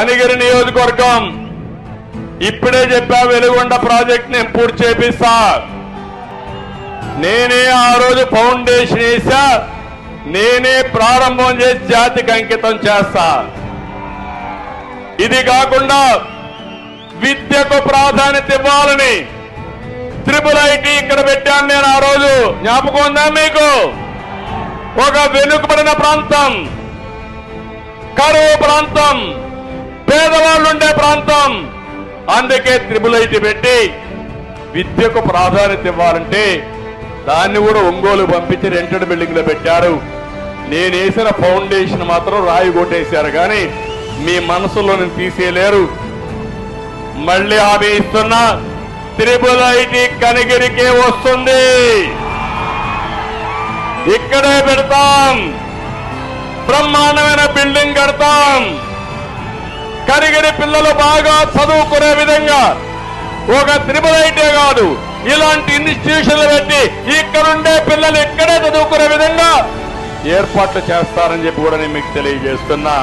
కనిగిరి నియోజకవర్గం. ఇప్పుడే చెప్పా వెలుగొండ ప్రాజెక్ట్ నేను పూర్తి చేపిస్తా. నేనే ఆ రోజు ఫౌండేషన్ వేసా. నేనే ప్రారంభం చేసి జాతికి అంకితం చేస్తా. ఇది కాకుండా విద్యకు ప్రాధాన్యత ఇవ్వాలని త్రిపుల్ ఐటీ ఇక్కడ పెట్టాను నేను ఆ రోజు. జ్ఞాపకం ఉందా మీకు? ఒక వెనుకబడిన ప్రాంతం. కరువు ప్రాంతం. ఉండే ప్రాంతం. అందుకే త్రిబుల్ ఐటీ పెట్టి విద్యకు ప్రాధాన్యత ఇవ్వాలంటే దాన్ని కూడా ఒంగోలు పంపించి రెంటెడ్ బిల్డింగ్లో పెట్టారు నేను వేసిన ఫౌండేషన్ మాత్రం రాయి కొట్టేశారు కానీ మీ మనసులో తీసేయలేరు. మళ్ళీ హామీ ఇస్తున్నా త్రిబుల్ ఐటీ కనిగిరికే వస్తుంది. ఇక్కడే పెడతాం. బ్రహ్మాండమైన బిల్డింగ్ కరిగిరి పిల్లలు బాగా చదువుకునే విధంగా ఒక త్రిపుల్ ఐటీ కాదు. ఇలాంటి ఇన్స్టిట్యూషన్లు పెట్టి ఇక్కడుండే పిల్లలు ఇక్కడే చదువుకునే విధంగా ఏర్పాట్లు చేస్తారని చెప్పి కూడా నేను మీకు తెలియజేస్తున్నా.